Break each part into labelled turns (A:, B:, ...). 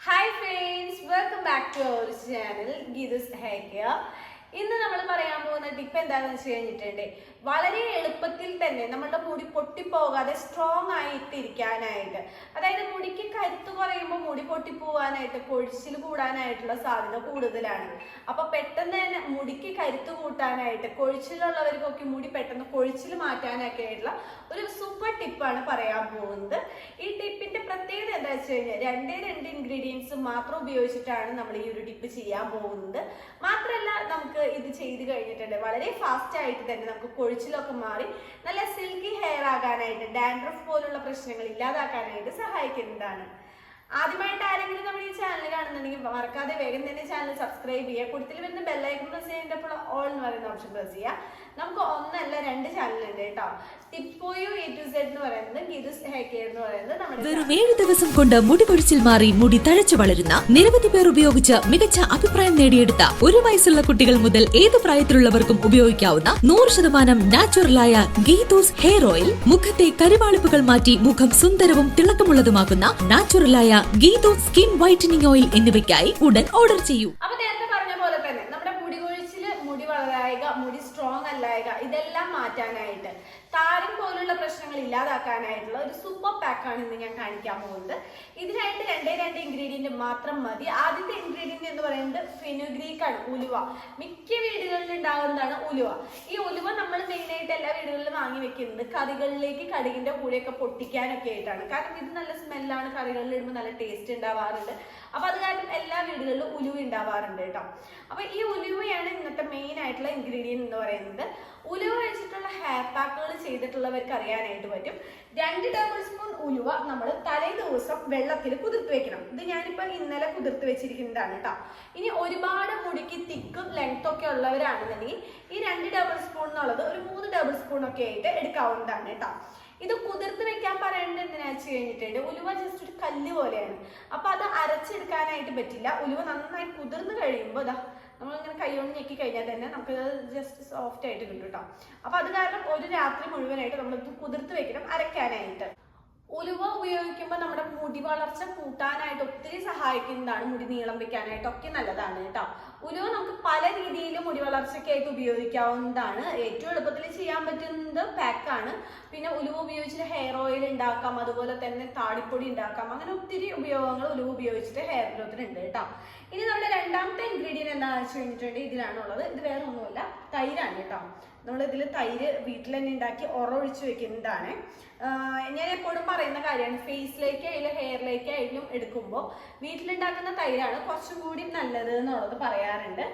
A: Hi friends welcome back to our channel Geethas hair care ഇന്ന് നമ്മൾ പറയാൻ പോകുന്ന ടിപ്പ് എന്താണെന്ന് വെച്ച് കഴിഞ്ഞിട്ടുണ്ട്. വളരെ എളുപ്പത്തിൽ തന്നെ നമ്മളുടെ മുടി പൊട്ടിപ്പോകാതെ സ്ട്രോങ് ആയിട്ട് ഇരിക്കാനായിട്ട് അതായത് മുടിക്ക് കരുത്ത് കുറയുമ്പോൾ മുടി പൊട്ടിപ്പോവാനായിട്ട് കൊഴിച്ചിൽ കൂടാനായിട്ടുള്ള സാധ്യത കൂടുതലാണ്. അപ്പൊ പെട്ടെന്ന് തന്നെ മുടിക്ക് കരുത്ത് കൂട്ടാനായിട്ട് കൊഴിച്ചിലുള്ളവർക്കൊക്കെ മുടി പെട്ടെന്ന് കൊഴിച്ചിൽ മാറ്റാനൊക്കെ ആയിട്ടുള്ള ഒരു സൂപ്പർ ടിപ്പാണ് പറയാൻ പോകുന്നത്. ഈ ടിപ്പിന്റെ പ്രത്യേകത എന്താ വെച്ച് കഴിഞ്ഞാൽ രണ്ടേ രണ്ട് ഇൻഗ്രീഡിയൻസ് മാത്രം ഉപയോഗിച്ചിട്ടാണ് നമ്മൾ ഈ ഒരു ടിപ്പ് ചെയ്യാൻ പോകുന്നത്. മാത്രമല്ല നമുക്ക് ഇത് ചെയ്ത് കഴിഞ്ഞിട്ടുണ്ട്. വളരെ ഫാസ്റ്റ് ആയിട്ട് തന്നെ നമുക്ക് കൊഴിച്ചിലൊക്കെ മാറി നല്ല സിൽക്കി ഹെയർ ആകാനായിട്ട് ഡാൻഡ്രഫ് പോലുള്ള പ്രശ്നങ്ങൾ ഇല്ലാതാക്കാനായിട്ട് സഹായിക്കുന്നതാണ്. ആദ്യമായിട്ട് ആരെങ്കിലും നമ്മുടെ ഈ ചാനൽ കാണുന്നുണ്ടെങ്കിൽ മറക്കാതെ വേഗം തന്നെ ചാനൽ സബ്സ്ക്രൈബ് ചെയ്യുക. കൂടുതൽ വരുന്ന ബെല്ലൈക്കൺ പ്രസ് ചെയ്യേണ്ടപ്പോൾ ഓൾ എന്ന് പറയുന്ന ഓപ്ഷൻ പ്രസ് ചെയ്യുക. നമുക്ക് ഒന്നല്ല രണ്ട് ചാനൽ ഉണ്ട് കേട്ടോ. ടിപ്പോയു എ ടു സെഡ് എന്ന് പറയുന്നത് ഹെയർ കെയർ എന്ന് പറയുന്നത് നമ്മുടെ
B: വെറും ഏഴ് ദിവസം കൊണ്ട് മുടി കൊഴിച്ചിൽ മാറി മുടി തഴച്ചു വളരുന്ന നിരവധി പേർ ഉപയോഗിച്ച് മികച്ച അഭിപ്രായം നേടിയെടുത്ത ഒരു വയസ്സുള്ള കുട്ടികൾ മുതൽ ഏത് പ്രായത്തിലുള്ളവർക്കും ഉപയോഗിക്കാവുന്ന നൂറ് ശതമാനം നാച്ചുറലായ ഗീതൂസ് ഹെയർ ഓയിൽ മുഖത്തെ കരിവാളിപ്പുകൾ മാറ്റി മുഖം സുന്ദരവും തിളക്കമുള്ളതുമാക്കുന്ന നാച്ചുറലായ ഗീതൂസ് സ്കിൻ വൈറ്റനിങ് ഓയിൽ എന്നിവയ്ക്കായി ഉടൻ ഓർഡർ ചെയ്യൂ
A: അപ്പൊ നേരത്തെ പറഞ്ഞ പോലെ തന്നെ നമ്മുടെ മുടി കൊഴിച്ചിൽ മുടി വളരായക മുടി സ്ട്രോങ് അല്ലായക ഇതെല്ലാം മാറ്റാനായിട്ട്. താരം പോലുള്ള പ്രശ്നങ്ങൾ ഇല്ലാതാക്കാനായിട്ടുള്ള ഒരു സൂപ്പർ പാക്കാണ് ഇന്ന് ഞാൻ കാണിക്കാൻ പോകുന്നത്. ഇതിനായിട്ട് രണ്ടേ രണ്ട് ഇൻഗ്രീഡിയന്റ് മാത്രം മതി. ആദ്യത്തെ ഇൻഗ്രീഡിയന്റ് എന്ന് പറയുന്നത് ഫെനുഗ്രീക്ക് ആണ് ഉലുവ. മിക്ക വീടുകളിൽ ഉണ്ടാകുന്നതാണ് ഉലുവ. ഈ ഉലുവ നമ്മൾ മെയിനായിട്ട് എല്ലാ വീടുകളിലും വാങ്ങി വെക്കുന്നത് കറികളിലേക്ക് കടുകിന്റെ കൂടെയൊക്കെ പൊട്ടിക്കാനൊക്കെ ആയിട്ടാണ്. കാരണം ഇത് നല്ല സ്മെല്ലാണ് കറികളിൽ ഇടുമ്പോൾ നല്ല ടേസ്റ്റ് ഉണ്ടാവാറുണ്ട്. അപ്പൊ അത് കാരണം എല്ലാ വീടുകളിലും ഉലുവ ഉണ്ടാവാറുണ്ട് കേട്ടോ. അപ്പൊ ഈ ഉലുവയാണ് ഇന്നത്തെ മെയിൻ ആയിട്ടുള്ള ഇൻഗ്രീഡിയന്റ് എന്ന് പറയുന്നത്. ഉലുവ വെച്ചിട്ടുള്ള ഹെയർ പാക്കുകൾ ചെയ്തിട്ടുള്ളവർക്ക് അറിയാനായിട്ട് പറ്റും. രണ്ട് ടേബിൾ സ്പൂൺ ഉലുവ നമ്മൾ തലേ ദിവസം വെള്ളത്തിൽ കുതിർത്ത് വെക്കണം. ഇത് ഞാനിപ്പോ ഇന്നലെ കുതിർത്ത് വെച്ചിരിക്കുന്നതാണ് കേട്ടോ. ഇനി ഒരുപാട് മുടിക്ക് തിക്കും ലെങ്ത്തും ഒക്കെ ഉള്ളവരാണെന്നുണ്ടെങ്കിൽ ഈ രണ്ട് ടേബിൾ സ്പൂൺ എന്നുള്ളത് ഒരു മൂന്ന് ടേബിൾ സ്പൂൺ ഒക്കെ ആയിട്ട് എടുക്കാവുന്നതാണ് കേട്ടോ. ഇത് കുതിർത്ത് വെക്കാൻ പറയേണ്ടത് എന്തിനാ വെച്ച് കഴിഞ്ഞിട്ടുണ്ട്? ഉലുവ ജസ്റ്റ് ഒരു കല്ല് പോലെയാണ്. അപ്പൊ അത് അരച്ചെടുക്കാനായിട്ട് പറ്റില്ല. ഉലുവ നന്നായി കുതിർന്ന് കഴിയുമ്പോൾ അതാ നമ്മളിങ്ങനെ കൈകൊണ്ട് ഞെക്കി കഴിഞ്ഞാൽ തന്നെ നമുക്ക് ജസ്റ്റ് സോഫ്റ്റ് ആയിട്ട് കിട്ടും കേട്ടോ അപ്പൊ അത് കാരണം ഒരു രാത്രി മുഴുവനായിട്ട് ഇത് കുതിർത്ത് വെക്കണം അരയ്ക്കാനായിട്ട്. ഉലുവ ഉപയോഗിക്കുമ്പോൾ നമ്മുടെ മുടി വളർച്ച കൂട്ടാനായിട്ട് ഒത്തിരി സഹായിക്കുന്നതാണ് മുടി നീളം വെക്കാനായിട്ട് ഒക്കെ നല്ലതാണ് കേട്ടോ. ഉലുവ നമുക്ക് പല രീതിയിലും മുടി വളർച്ചയ്ക്കായിട്ട് ഉപയോഗിക്കാവുന്നതാണ്. ഏറ്റവും എളുപ്പത്തിൽ ചെയ്യാൻ പറ്റുന്നത് പാക്കാണ് പിന്നെ ഉലുവ ഉപയോഗിച്ചിട്ട് ഹെയർ ഓയിൽ ഉണ്ടാക്കാം അതുപോലെ തന്നെ താടിപ്പൊടി ഉണ്ടാക്കാം. അങ്ങനെ ഒത്തിരി ഉപയോഗങ്ങൾ ഉലുവ ഉപയോഗിച്ചിട്ട് ഹെയർ ഗ്രോത്തിന് ഉണ്ട് കേട്ടോ. ഇനി നമ്മുടെ രണ്ടാമത്തെ ഇൻഗ്രീഡിയന്റ് എന്താണെന്ന് വെച്ച് കഴിഞ്ഞിട്ടുണ്ടെങ്കിൽ ഇതിലാണുള്ളത് ഇത് വേറെ ഒന്നുമല്ല തൈരാണ് കേട്ടോ. നമ്മൾ ഇതിൽ തൈര് വീട്ടിൽ തന്നെ ഉണ്ടാക്കി ഉറൊഴിച്ച് വെക്കുന്നതാണ്. ആഹ് ഞാൻ എപ്പോഴും പറയുന്ന കാര്യമാണ്. ഫേസിലേക്ക് ആയാലും ഹെയറിലേക്ക് ആയാലും എടുക്കുമ്പോൾ വീട്ടിലുണ്ടാക്കുന്ന തൈരാണ് കുറച്ചും കൂടി നല്ലത് എന്നുള്ളത് പറയാറുണ്ട്.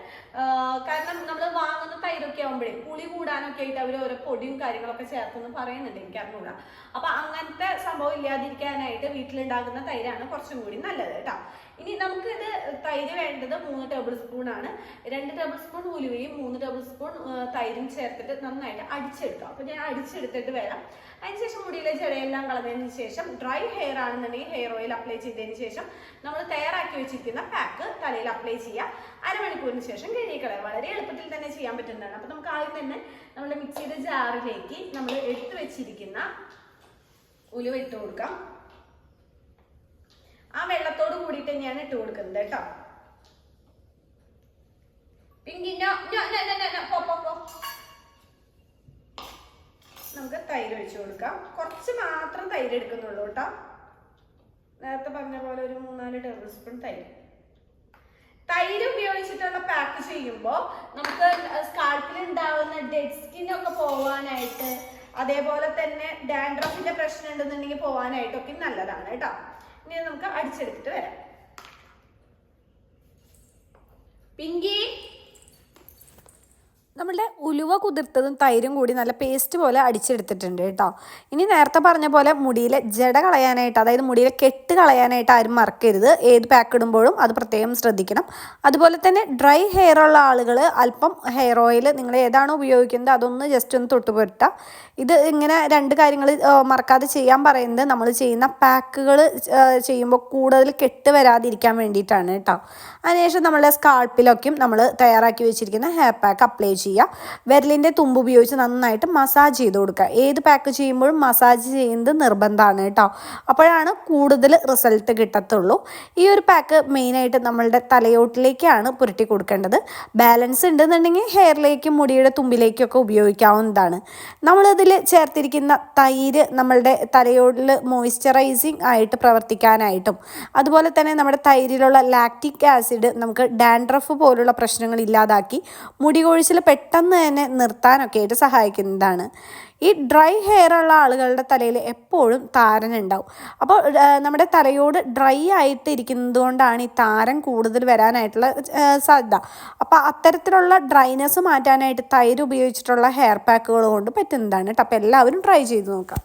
A: കാരണം നമ്മൾ വാങ്ങുന്ന തൈരൊക്കെ ആകുമ്പോഴേ പുളി കൂടാനൊക്കെ ആയിട്ട് അവർ ഓരോ പൊടിയും കാര്യങ്ങളൊക്കെ ചേർത്തെന്ന് പറയുന്നുണ്ട് എനിക്ക് അറിഞ്ഞൂടാ അപ്പൊ അങ്ങനത്തെ സംഭവം ഇല്ലാതിരിക്കാനായിട്ട് വീട്ടിലുണ്ടാക്കുന്ന തൈരാണ് കുറച്ചും കൂടി നല്ലത് കേട്ടോ. ഇനി നമുക്ക് ഇത് തൈര് വേണ്ടത് മൂന്ന് ടേബിൾ സ്പൂൺ ആണ്. രണ്ട് ടേബിൾ സ്പൂൺ ഉലുവയും മൂന്ന് ടേബിൾ സ്പൂൺ തൈരും ചേർത്തിട്ട് നന്നായിട്ട് അടിച്ചെടുക്കാം. അപ്പൊ ഞാൻ അടിച്ചെടുത്തിട്ട് വരാം. അതിനുശേഷം മുടിയിലെ ജടയെല്ലാം കളഞ്ഞതിന് ശേഷം ഡ്രൈ ഹെയർ ആണെന്നുണ്ടെങ്കിൽ ഹെയർ ഓയിൽ അപ്ലൈ ചെയ്തതിന് ശേഷം നമ്മൾ തയ്യാറാക്കി വെച്ചിരിക്കുന്ന പാക്ക് തലയിൽ അപ്ലൈ ചെയ്യുക. അരമണിക്കൂറിന് ശേഷം കഴുകിക്കളയാം വളരെ എളുപ്പത്തിൽ തന്നെ ചെയ്യാൻ പറ്റുന്നതാണ്. അപ്പൊ നമുക്ക് ആദ്യം തന്നെ നമ്മുടെ മിക്സിയുടെ ജാറിലേക്ക് നമ്മൾ എടുത്തു വെച്ചിരിക്കുന്ന ഉലുവ ഇട്ട് കൊടുക്കാം. കൂടിയിട്ട് തന്നെയാണ് ഇട്ട് കൊടുക്കുന്നത് കേട്ടോ. പിങ്കി നമുക്ക് തൈര് ഒഴിച്ചു കൊടുക്കാം. കുറച്ച് മാത്രം തൈര് എടുക്കുന്നുള്ളൂ കേട്ടോ. നേരത്തെ പറഞ്ഞ പോലെ ഒരു മൂന്നാൽ ടേബിൾ സ്പൂൺ തൈര്. തൈര് ഉപയോഗിച്ചിട്ടുള്ള പാക്ക് ചെയ്യുമ്പോൾ നമുക്ക് സ്കാൾപ്പിൽ ഉണ്ടാവുന്ന ഡെഡ് സ്കിൻ ഒക്കെ പോവാനായിട്ട് അതേപോലെ തന്നെ ഡാൻഡ്രഫിന്റെ പ്രശ്നം ഉണ്ടെന്നുണ്ടെങ്കിൽ പോവാനായിട്ടൊക്കെ നല്ലതാണ് കേട്ടോ. ഇനി നമുക്ക് അടിച്ചെടുത്തിട്ട് വരാം. പിങ്കി.
C: നമ്മളുടെ ഉലുവ കുതിർത്തതും തൈരും കൂടി നല്ല പേസ്റ്റ് പോലെ അടിച്ചെടുത്തിട്ടുണ്ട് കേട്ടോ. ഇനി നേരത്തെ പറഞ്ഞ പോലെ മുടിയിലെ ജട കളയാനായിട്ട് അതായത് മുടിയിലെ കെട്ട് കളയാനായിട്ട് ആരും മറക്കരുത്. ഏത് പാക്ക് ഇടുമ്പോഴും അത് പ്രത്യേകം ശ്രദ്ധിക്കണം. അതുപോലെ തന്നെ ഡ്രൈ ഹെയർ ഉള്ള ആളുകൾ അല്പം ഹെയർ ഓയിൽ നിങ്ങൾ ഏതാണോ ഉപയോഗിക്കുന്നത് അതൊന്ന് ജസ്റ്റ് ഒന്ന് തൊട്ട് പുരട്ടുക. ഇത് ഇങ്ങനെ രണ്ട് കാര്യങ്ങൾ മറക്കാതെ ചെയ്യാൻ പറയുന്നത് നമ്മൾ ചെയ്യുന്ന പാക്കുകൾ ചെയ്യുമ്പോൾ കൂടുതൽ കെട്ട് വരാതിരിക്കാൻ വേണ്ടിയിട്ടാണ് കേട്ടോ. അതിനുശേഷം നമ്മളുടെ സ്കാൾപ്പിലൊക്കെയും നമ്മൾ തയ്യാറാക്കി വെച്ചിരിക്കുന്ന ഹെയർ പാക്ക് അപ്ലൈ
A: ചെയ്യുക. വിരലിന്റെ തുമ്പ് ഉപയോഗിച്ച് നന്നായിട്ട് മസാജ് ചെയ്ത് കൊടുക്കുക. ഏത് പാക്ക് ചെയ്യുമ്പോഴും മസാജ് ചെയ്യുന്നത് നിർബന്ധമാണ് കേട്ടോ. അപ്പോഴാണ് കൂടുതൽ റിസൾട്ട് കിട്ടത്തുള്ളൂ. ഈ ഒരു പാക്ക് മെയിനായിട്ട് നമ്മളുടെ തലയോട്ടിലേക്കാണ് പുരട്ടി കൊടുക്കേണ്ടത്. ബാലൻസ് ഉണ്ടെന്നുണ്ടെങ്കിൽ ഹെയറിലേക്കും മുടിയുടെ തുമ്പിലേക്കൊക്കെ ഉപയോഗിക്കാവുന്നതാണ്. നമ്മളിതിൽ ചേർത്തിരിക്കുന്ന തൈര് നമ്മളുടെ തലയോടിൽ മോയ്സ്ചറൈസിങ് ആയിട്ട് പ്രവർത്തിക്കാനായിട്ടും അതുപോലെ തന്നെ നമ്മുടെ തൈരിലുള്ള ലാക്റ്റിക് ആസിഡ് നമുക്ക് ഡാൻഡ്രഫ് പോലുള്ള പ്രശ്നങ്ങൾ ഇല്ലാതാക്കി മുടി കൊഴിച്ചിൽ പെട്ടെന്ന് തന്നെ നിർത്താനൊക്കെ ആയിട്ട് സഹായിക്കുന്നതാണ്. ഈ ഡ്രൈ ഹെയർ ഉള്ള ആളുകളുടെ തലയിൽ എപ്പോഴും താരൻ ഉണ്ടാവും. അപ്പോൾ നമ്മുടെ തലയോട് ഡ്രൈ ആയിട്ട് ഇരിക്കുന്നത് കൊണ്ടാണ് ഈ താരൻ കൂടുതൽ വരാനായിട്ടുള്ള സാധ്യത. അപ്പോൾ അത്തരത്തിലുള്ള ഡ്രൈനെസ് മാറ്റാനായിട്ട് തൈര് ഉപയോഗിച്ചിട്ടുള്ള ഹെയർ പാക്കുകൾ കൊണ്ട് പറ്റുന്നതാണ് കേട്ടോ. അപ്പോൾ എല്ലാവരും ട്രൈ ചെയ്ത് നോക്കാം.